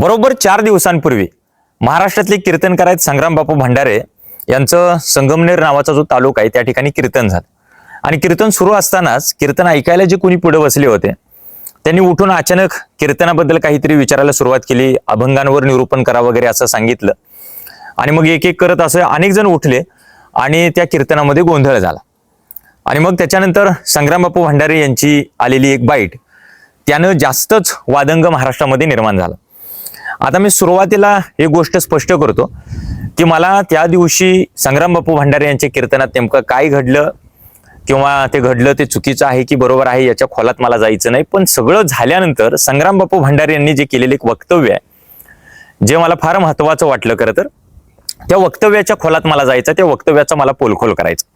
बरोबर चार दिवसांपूर्वी महाराष्ट्रातले कीर्तनकार आहेत संग्राम बापू भंडारे यांचं संगमनेर नावाचा जो तालुका आहे त्या ठिकाणी कीर्तन झालं. आणि कीर्तन सुरू असतानाच कीर्तन ऐकायला जे कोणी पुढे बसले होते त्यांनी उठून अचानक कीर्तनाबद्दल काहीतरी विचारायला सुरुवात केली अभंगांवर निरूपण करा वगैरे असं सांगितलं. आणि मग एक एक करत असं अनेक जण उठले आणि त्या कीर्तनामध्ये गोंधळ झाला. आणि मग त्याच्यानंतर संग्राम बापू भंडारे यांची आलेली एक बाईट त्यानं जास्तच वादंग महाराष्ट्रामध्ये निर्माण झाला. आता मी सुरुवातीला एक गोष्ट स्पष्ट करतो की मला त्या दिवशी संग्राम बापू भंडारे यांच्या कीर्तनात नेमकं काय घडलं किंवा ते घडलं ते चुकीचं आहे की बरोबर आहे याच्या खोलात मला जायचं नाही. पण सगळं झाल्यानंतर संग्राम बापू भंडारे यांनी जे केलेलं एक वक्तव्य आहे जे मला फार महत्वाचं वाटलं खरं तर त्या वक्तव्याच्या खोलात मला जायचं त्या वक्तव्याचा मला पोलखोल करायचं.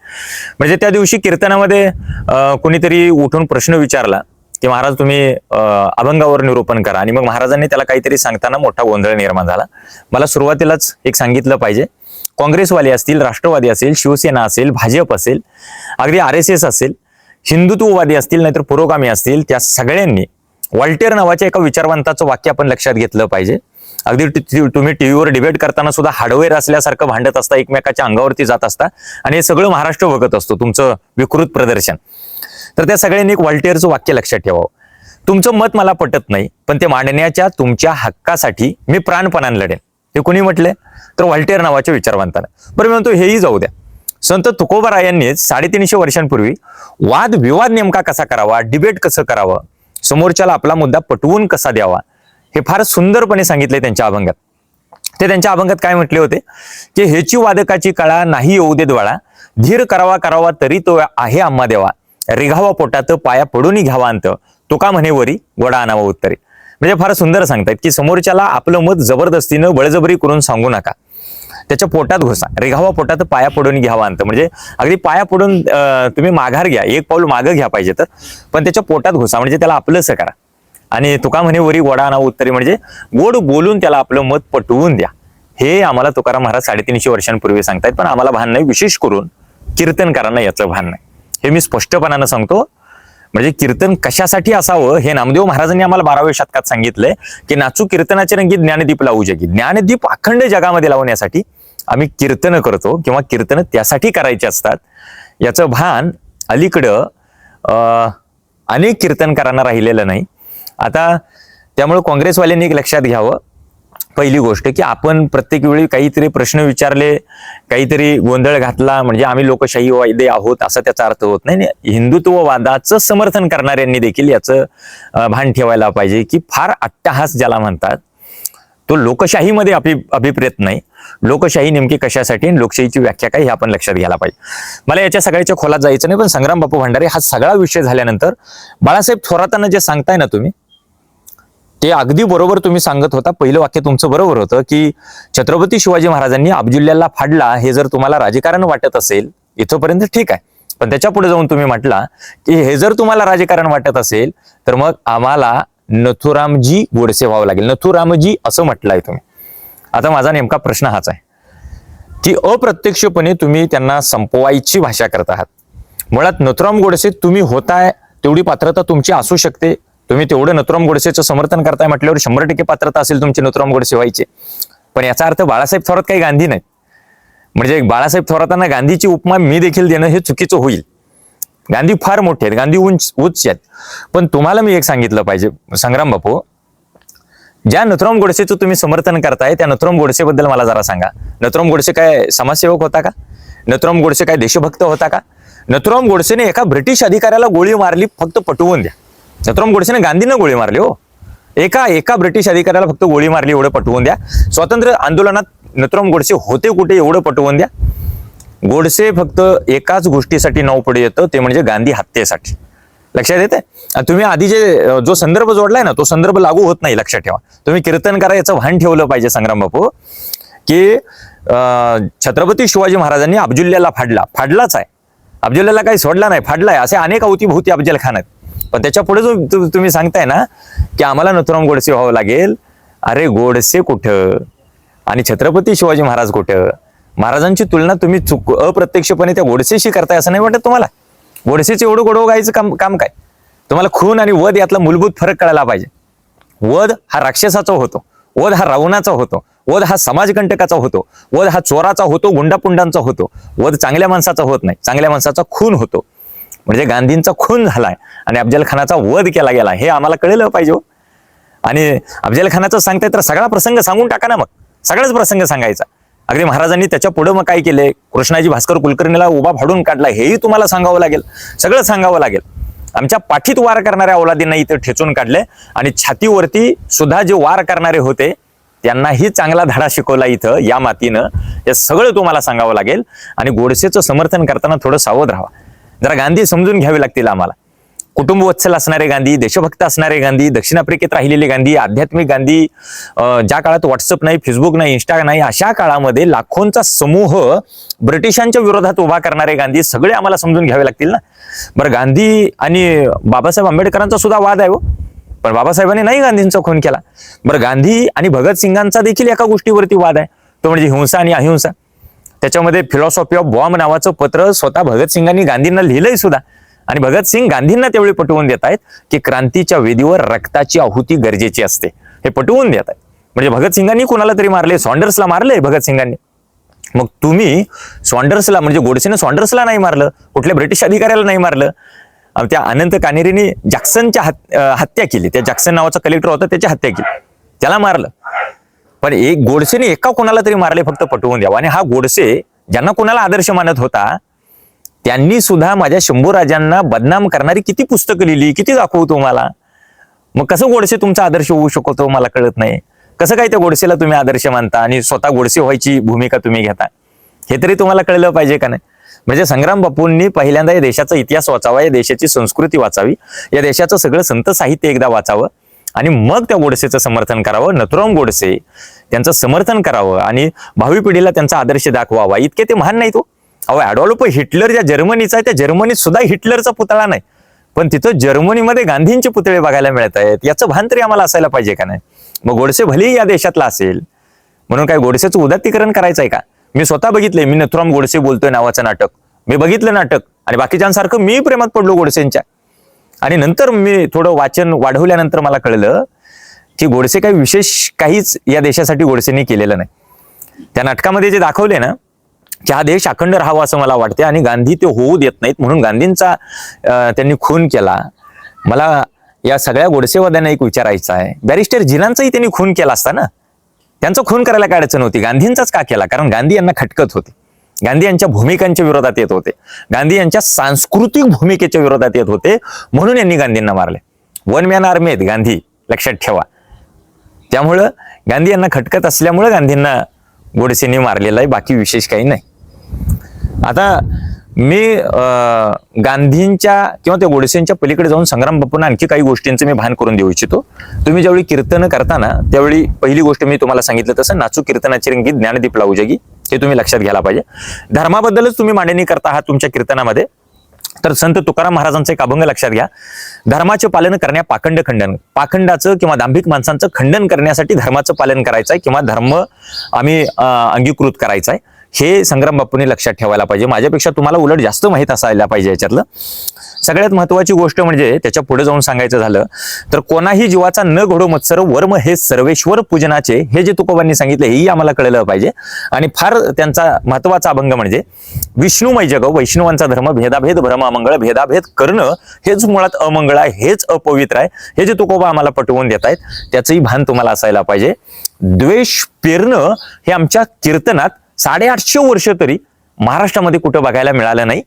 म्हणजे त्या दिवशी कीर्तनामध्ये कुणीतरी उठून प्रश्न विचारला की महाराज तुम्ही अभंगावर निरूपण करा. आणि मग महाराजांनी त्याला काहीतरी सांगताना मोठा गोंधळ निर्माण झाला. मला सुरुवातीलाच एक सांगितलं पाहिजे. काँग्रेसवाले असतील राष्ट्रवादी असेल शिवसेना असेल भाजप असेल अगदी आर एस एस असेल हिंदुत्ववादी असतील नाहीतर पुरोगामी असतील त्या सगळ्यांनी वॉल्टेअर नावाच्या एका विचारवंताचं वाक्य आपण लक्षात घेतलं पाहिजे. अगदी टी- तुम्ही टीव्हीवर डिबेट करताना सुद्धा हार्डवेअर असल्यासारखं भांडत असता एकमेकाच्या अंगावरती जात असता आणि हे सगळं महाराष्ट्र बघत असतो तुमचं विकृत प्रदर्शन. तर त्या सगळ्यांनी एक वॉल्टेअरचं वाक्य लक्षात ठेवावं. तुमचं मत मला पटत नाही पण ते मांडण्याच्या तुमच्या हक्कासाठी मी प्राणपणाने लढेन. हे कोणी म्हटलंय? तर वॉल्टेअर नावाच्या विचारवंतानं. बरं म्हणतो हेही जाऊ द्या. संत तुकोबारायांनीच साडेतीनशे वर्षांपूर्वी वाद विवाद नेमका कसा करावा डिबेट कसं करावं समोरच्याला आपला मुद्दा पटवून कसा द्यावा हे फार सुंदरपणे सांगितले त्यांच्या अभंगात. ते त्यांच्या अभंगात काय म्हटले होते? की हेची वादकाची कळा नाही येऊ दे द्वाळा धीर करावा करावा तरी तो आहे आम्हा देवा. रिघावा पोटात पाया पडून घ्यावा अंत. तुका म्हणे वरी वडा आणावा उत्तरे. म्हणजे फार सुंदर सांगतायत की समोरच्याला आपलं मत जबरदस्तीनं बळजबरी करून सांगू नका. त्याच्या पोटात घुसा. रेघावा पोटात पाया पडून घ्यावा अंत. म्हणजे अगदी पाया पडून तुम्ही माघार घ्या. एक पाऊल मागं घ्या पाहिजे तर. पण त्याच्या पोटात घुसा. म्हणजे त्याला आपलंसं करा. आणि तुका म्हणे वरी वडा आणावा उत्तरे. म्हणजे गोड बोलून त्याला आपलं मत पटवून द्या. हे आम्हाला तुकाराम महाराज साडेतीनशे वर्षांपूर्वी सांगतायत. पण आम्हाला भान नाही. विशेष करून कीर्तनकारांना याचं भान नाही. हे मी स्पष्टपणानं सांगतो. म्हणजे कीर्तन कशासाठी असावं हे नामदेव महाराजांनी आम्हाला बाराव्या शतकात सांगितलंय की नाचू कीर्तनाचे रंगी ज्ञानदीप लावू जगी ज्ञानदीप अखंड जगामध्ये लावण्यासाठी आम्ही कीर्तन करतो किंवा कीर्तन त्यासाठी करायची असतात. याचं भान अलीकडं अनेक कीर्तनकारांना राहिलेलं नाही. आता त्यामुळे काँग्रेसवाल्यांनी एक लक्षात घ्यावं. पहिली गोष्ट की आपण प्रत्येक वेळी काहीतरी प्रश्न विचारले काहीतरी गोंधळ घातला म्हणजे आम्ही लोकशाहीवादी आहोत असा त्याचा अर्थ होत नाही. हिंदुत्ववादाचं समर्थन करणाऱ्यांनी देखील याचं भान ठेवायला पाहिजे की फार अट्टहास ज्याला म्हणतात तो लोकशाहीमध्ये अभि अभिप्रेत नाही. लोकशाही नेमकी कशासाठी आणि लोकशाहीची व्याख्या काय हे आपण लक्षात घ्यायला पाहिजे. मला याच्या सगळ्याच्या खोलात जायचं नाही पण संग्राम बापू भंडारे हा सगळा विषय झाल्यानंतर बाळासाहेब थोरातांना जे सांगताय ना तुम्ही ते अगदी बरोबर तुम्ही सांगत होता. पहिलं वाक्य तुमचं बरोबर होतं की छत्रपती शिवाजी महाराजांनी अब्जुल्ल्याला फाडला हे जर तुम्हाला राजकारण वाटत असेल इथंपर्यंत ठीक आहे. पण त्याच्या पुढे जाऊन तुम्ही म्हटला की हे जर तुम्हाला राजकारण वाटत असेल तर मग आम्हाला नथुरामजी गोडसे व्हावं लागेल. नथुरामजी असं म्हटलंय तुम्ही. आता माझा नेमका प्रश्न हाच आहे. की अप्रत्यक्षपणे तुम्ही त्यांना संपवायची भाषा करत आहात. मुळात नथुराम गोडसे तुम्ही होताय तेवढी पात्रता तुमची असू शकते. तुम्ही तेवढं नथुराम गोडसेचं समर्थन करताय म्हटल्यावर शंभर टक्के पात्रता असेल तुमची नथुराम गोडसे व्हायचे. पण याचा अर्थ बाळासाहेब थोरात काही गांधी नाही म्हणजे बाळासाहेब थोरातांना गांधीची उपमा मी देखील देणं हे चुकीचं होईल. गांधी फार मोठे आहेत गांधी उंच उच्च आहेत. पण तुम्हाला मी एक सांगितलं पाहिजे संग्राम बापू. ज्या नथुराम गोडसेचं तुम्ही समर्थन करताय त्या नथुराम गोडसेबद्दल मला जरा सांगा. नथुराम गोडसे काय समाजसेवक होता का? नथुराम गोडसे काय देशभक्त होता का? नथुराम गोडसेने एका ब्रिटिश अधिकाऱ्याला गोळी मारली फक्त पटवून द्या. नथुराम गोडसेने गांधीनं गोळी मारली हो. एका एका ब्रिटिश अधिकाऱ्याला फक्त गोळी मारली एवढं पटवून द्या. स्वातंत्र्य आंदोलनात नथुराम गोडसे होते कुठे एवढं पटवून द्या. गोडसे फक्त एकाच गोष्टीसाठी नाव पुढे येतं ते म्हणजे गांधी हत्येसाठी. लक्षात येते आणि तुम्ही आधी जे जो संदर्भ जोडलाय ना तो संदर्भ लागू होत नाही लक्षात ठेवा. तुम्ही कीर्तन करा याचं भान ठेवलं पाहिजे संग्राम बापू की छत्रपती शिवाजी महाराजांनी अब्जुल्ल्याला फाडला. फाडलाच आहे. अब्जुल्ल्याला काही सोडला नाही फाडलाय. असे अनेक अवतीभोवती अफजल खान आहेत. पण त्याच्या पुढे जो तुम्ही सांगताय ना की आम्हाला नथुराम गोडसे व्हावं लागेल. अरे गोडसे कुठं? आणि छत्रपती शिवाजी महाराज कुठं? महाराजांची तुलना तुम्ही चुक अप्रत्यक्षपणे त्या गोडसेशी करताय असं नाही वाटत तुम्हाला? गोडसेचं एवढं गोडव गायचं काम काम काय? तुम्हाला खून आणि वध यातला मूलभूत फरक कळायला पाहिजे. वध हा राक्षसाचा होतो. वध हा रावणाचा होतो. वध हा समाजकंटकाचा होतो. वध हा चोराचा होतो गुंडापुंडांचा होतो. वध चांगल्या माणसाचा होत नाही. चांगल्या माणसाचा खून होतो. म्हणजे गांधींचा खून झालाय आणि अफजल खानाचा वध केला गेला हे आम्हाला कळलं पाहिजे हो. आणि अफजल खानाचं सांगताय तर सगळा प्रसंग सांगून टाका ना मग. सगळाच प्रसंग सांगायचा. अगदी महाराजांनी त्याच्या पुढे मग काय केले कृष्णाजी भास्कर कुलकर्णीला उभा फाडून काढला हेही तुम्हाला सांगावं लागेल. सगळं सांगावं लागेल. आमच्या पाठीत वार करणाऱ्या औलादींना इथं ठेचून काढले आणि छातीवरती सुद्धा जे वार करणारे होते त्यांनाही चांगला धडा शिकवला इथं या मातीनं. हे सगळं तुम्हाला सांगावं लागेल. आणि गोडसेचं समर्थन करताना थोडं सावध राहा. जरा गांधी समजून घ्यावी लागतील आम्हाला. कुटुंब वत्सल असणारे गांधी देशभक्त असणारे गांधी दक्षिण आफ्रिकेत राहिलेले गांधी आध्यात्मिक गांधी ज्या काळात व्हॉट्सअप नाही फेसबुक नाही इंस्टा नाही अशा काळामध्ये लाखोंचा समूह ब्रिटिशांच्या विरोधात उभा करणारे गांधी सगळे आम्हाला समजून घ्यावे लागतील ना? बरं गांधी आणि बाबासाहेब आंबेडकरांचा सुद्धा वाद आहे हो. पण बाबासाहेबांनी नाही गांधींचा खून केला. बरं गांधी आणि भगतसिंगांचा देखील एका गोष्टीवरती वाद आहे. तो म्हणजे हिंसा आणि अहिंसा. त्याच्यामध्ये फिलॉसॉफी ऑफ बॉम्ब नावाचं पत्र स्वतः भगतसिंगांनी गांधींना लिहिलंय सुद्धा. आणि भगतसिंग गांधींना तेवढे पटवून देत आहेत की क्रांतीच्या वेदीवर रक्ताची आहुती गरजेची असते. हे पटवून देत आहेत. म्हणजे भगतसिंगांनी कोणाला तरी मारले? सॉन्डर्सला मारले भगतसिंगांनी मग तुम्ही सॉन्डर्सला म्हणजे गोडसेने सॉन्डर्सला नाही मारलं कुठल्या ब्रिटिश अधिकाऱ्याला नाही मारलं. त्या अनंत कानेरीने जॅक्सनच्या हत- हत्या केली. त्या जॅक्सन नावाचा कलेक्टर होता त्याची हत्या केली. त्याला मारलं. पण एक गोडसेने एका कोणाला तरी मारले फक्त पटवून द्यावं. आणि हा गोडसे ज्यांना कोणाला आदर्श मानत होता त्यांनी सुद्धा माझ्या शंभूराजांना बदनाम करणारी किती पुस्तकं लिहिली किती दाखवू तुम्हाला? मग कसं गोडसे तुमचा आदर्श होऊ शकतो मला कळत नाही. कसं काय त्या गोडसेला तुम्ही आदर्श मानता आणि स्वतः गोडसे व्हायची भूमिका तुम्ही घेता? हे तरी तुम्हाला कळलं पाहिजे का नाही? म्हणजे संग्राम बापूंनी पहिल्यांदा या देशाचा इतिहास वाचावा या देशाची संस्कृती वाचावी या देशाचं सगळं संत साहित्य एकदा वाचावं. आणि मग त्या गोडसेचं समर्थन करावं नथुराम गोडसे त्यांचं समर्थन करावं आणि भावी पिढीला त्यांचा आदर्श दाखवावा. इतके ते महान नाही तो हो. अहो ॲडॉल्फ हिटलर ज्या जर्मनीचा आहे त्या जर्मनीत सुद्धा हिटलरचा पुतळा नाही. पण तिथं जर्मनीमध्ये गांधींचे पुतळे बघायला मिळत आहेत. याचं भान तरी आम्हाला असायला पाहिजे का नाही? मग गोडसे भलेही या देशातला असेल म्हणून काय गोडसेचं उदात्तीकरण करायचं आहे का? मी स्वतः बघितलंय मी नथुराम गोडसे बोलतोय नावाचं नाटक. मी बघितलं नाटक आणि बाकीच्यांसारखं मी प्रेमात पडलो गोडसेंच्या. आणि नंतर मी थोडं वाचन वाढवल्यानंतर मला कळलं की गोडसे काही विशेष काहीच या देशासाठी गोडसेंनी केलेलं नाही. त्या नाटकामध्ये जे दाखवले ना की हा देश अखंड राहावा असं मला वाटते आणि गांधी ते होऊ देत नाहीत म्हणून गांधींचा त्यांनी खून केला. मला या सगळ्या गोडसेवाद्यांना एक विचारायचं आहे. बॅरिस्टर जिनांचाही त्यांनी खून केला असता ना? त्यांचा खून करायला काय अडचण होती? गांधींचाच का केला? कारण गांधी यांना खटकत होते. गांधी यांच्या भूमिकांच्या विरोधात येत होते. गांधी यांच्या सांस्कृतिक भूमिकेच्या विरोधात येत होते म्हणून यांनी गांधींना मारले. वन मॅन आर्मी आहेत गांधी. लक्षात ठेवा. त्यामुळं गांधी यांना खटकत असल्यामुळं गांधींना गोडसेने मारलेलं आहे बाकी विशेष काही नाही. आता मी अं, गांधींच्या किंवा त्या गोडसेंच्या पलीकडे जाऊन संग्राम बापूंना आणखी काही गोष्टींचं मी भान करून देऊ इच्छितो. तुम्ही ज्यावेळी कीर्तन करताना त्यावेळी पहिली गोष्ट मी तुम्हाला सांगितलं तसं नाचू कीर्तनाची रंगी ज्ञानदीप लावू जगी हे तुम्ही लक्षात घ्यायला पाहिजे. धर्माबद्दलच तुम्ही मांडणी करता आहात तुमच्या कीर्तनामध्ये. तर संत तुकाराम महाराजांचा एक अभंग लक्षात घ्या. धर्माचे पालन करण्या पाखंड खंडन. पाखंडाचं किंवा दांभिक माणसांचं खंडन करण्यासाठी धर्माचं पालन करायचं आहे किंवा धर्म आम्ही अंगीकृत करायचा आहे हे संग्राम बापूंनी लक्षात ठेवायला पाहिजे. माझ्यापेक्षा तुम्हाला उलट जास्त माहीत असायला पाहिजे याच्यातलं. सगळ्यात महत्वाची गोष्ट म्हणजे त्याच्या पुढे जाऊन सांगायचं झालं तर कोणाही जीवाचा न घडो मत्सर वर्म हे सर्वेश्वर पूजनाचे हे जे तुकोबांनी सांगितले हेही आम्हाला कळलं पाहिजे. आणि फार त्यांचा महत्त्वाचा अभंग म्हणजे विष्णुमय जग वैष्णवांचा धर्म भेदाभेद भ्रम अमंगळ भेदाभेद करणं हेच मुळात अमंगळ आहे हेच अपवित्र आहे. हे जे तुकोबा आम्हाला पटवून देत आहेत त्याचंही भान तुम्हाला असायला पाहिजे. द्वेष पेरणं हे आमच्या कीर्तनात साडेआठशे वर्ष तरी महाराष्ट्रामध्ये कुठं बघायला मिळालं नाही.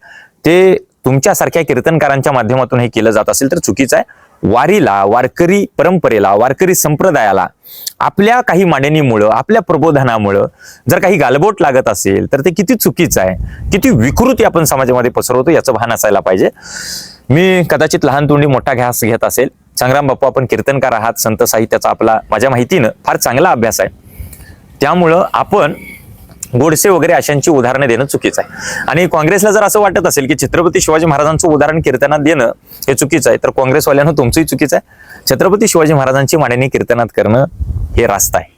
ते तुमच्यासारख्या कीर्तनकारांच्या माध्यमातून हे केलं जात असेल तर चुकीचं आहे. वारीला वारकरी परंपरेला वारकरी संप्रदायाला आपल्या काही मांडणीमुळं आपल्या प्रबोधनामुळं जर काही गालबोट लागत असेल तर ते किती चुकीचं आहे. किती विकृती आपण समाजामध्ये पसरवतो याचं भान असायला पाहिजे. मी कदाचित लहान तोंडी मोठा घ्यास घेत असेल. संग्राम बाप्पा आपण कीर्तनकार आहात संत साहित्याचा आपला माझ्या माहितीनं फार चांगला अभ्यास आहे. त्यामुळं आपण गोडसे वगैरे अशांची उदाहरणं देणं चुकीचं आहे. आणि काँग्रेसला जर असं वाटत असेल की छत्रपती शिवाजी महाराजांचं उदाहरण कीर्तनात देणं हे चुकीचं आहे तर काँग्रेसवाल्यानं तुमचंही चुकीचं आहे. छत्रपती शिवाजी महाराजांची मांडणी कीर्तनात करणं हे रास्त आहे.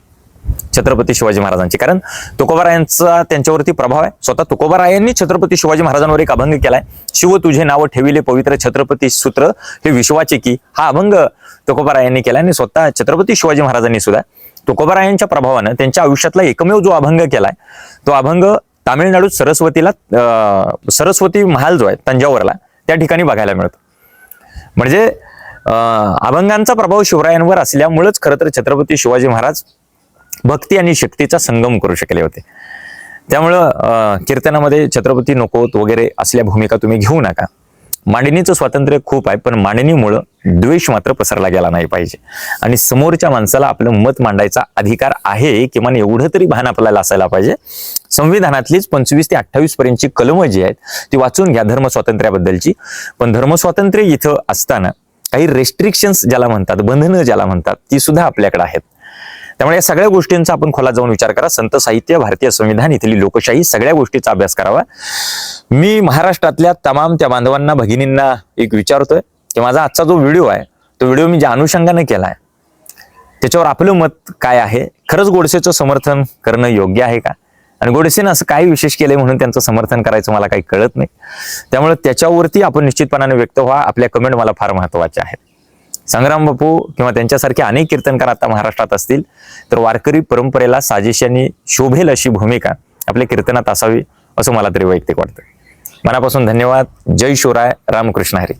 छत्रपती शिवाजी महाराजांची. कारण तुकोबारायांचा त्यांच्यावरती प्रभाव आहे. स्वतः तुकोबारायांनी छत्रपती शिवाजी महाराजांवर एक अभंग केलाय. शिव तुझे नाव ठेविले पवित्र छत्रपती सूत्र हे विश्वाचे की. हा अभंग तुकोबारायांनी केला आणि स्वतः छत्रपती शिवाजी महाराजांनी सुद्धा तुकोबारायांच्या प्रभावानं त्यांच्या आयुष्यातला एकमेव जो अभंग केलाय तो अभंग तामिळनाडूत सरस्वतीला सरस्वती महाल जो आहे तंजावरला त्या ठिकाणी बघायला मिळतो. म्हणजे अभंगांचा प्रभाव शिवरायांवर असल्यामुळेच खरं तर छत्रपती शिवाजी महाराज भक्ती आणि शक्तीचा संगम करू शकले होते. त्यामुळं कीर्तनामध्ये छत्रपती नकोत वगैरे असल्या भूमिका तुम्ही घेऊ नका. मांडणीचं स्वातंत्र्य खूप आहे पण मांडणीमुळं द्वेष मात्र पसरला गेला नाही पाहिजे. आणि समोरच्या माणसाला आपलं मत मांडायचा अधिकार आहे किमान एवढं तरी भान आपल्याला असायला पाहिजे. संविधानातलीच पंचवीस ते अठ्ठावीस पर्यंतची कलमं जी आहेत ती वाचून घ्या धर्म स्वातंत्र्याबद्दलची. पण धर्मस्वातंत्र्य इथं असताना काही रेस्ट्रिक्शन्स ज्याला म्हणतात बंधनं ज्याला म्हणतात ती सुद्धा आपल्याकडे आहेत. त्यामुळे या सगळ्या गोष्टींचा आपण खोला जाऊन विचार करा. संत साहित्य भारतीय संविधान इथली लोकशाही सगळ्या गोष्टीचा अभ्यास करावा. मी महाराष्ट्रातल्या तमाम त्या बांधवांना भगिनींना एक विचारतोय की माझा आजचा जो व्हिडिओ आहे तो व्हिडिओ मी ज्या अनुषंगाने केलाय त्याच्यावर आपलं मत काय आहे? खरंच गोडसेचं समर्थन करणं योग्य आहे का? आणि गोडसेनं असं काय विशेष केलंय म्हणून त्यांचं समर्थन करायचं मला काही कळत नाही. त्यामुळे त्याच्यावरती आपण निश्चितपणाने व्यक्त व्हा. आपल्या कमेंट मला फार महत्त्वाच्या आहेत. संग्राम बापू किंवा त्यांच्यासारखे अनेक कीर्तनकार आता महाराष्ट्रात असतील तर वारकरी परंपरेला साजेशाने शोभेल अशी भूमिका आपल्या कीर्तनात असावी असं मला तरी वैयक्तिक वाटतं. मनापासून धन्यवाद. जय शिवराय. रामकृष्ण हरी.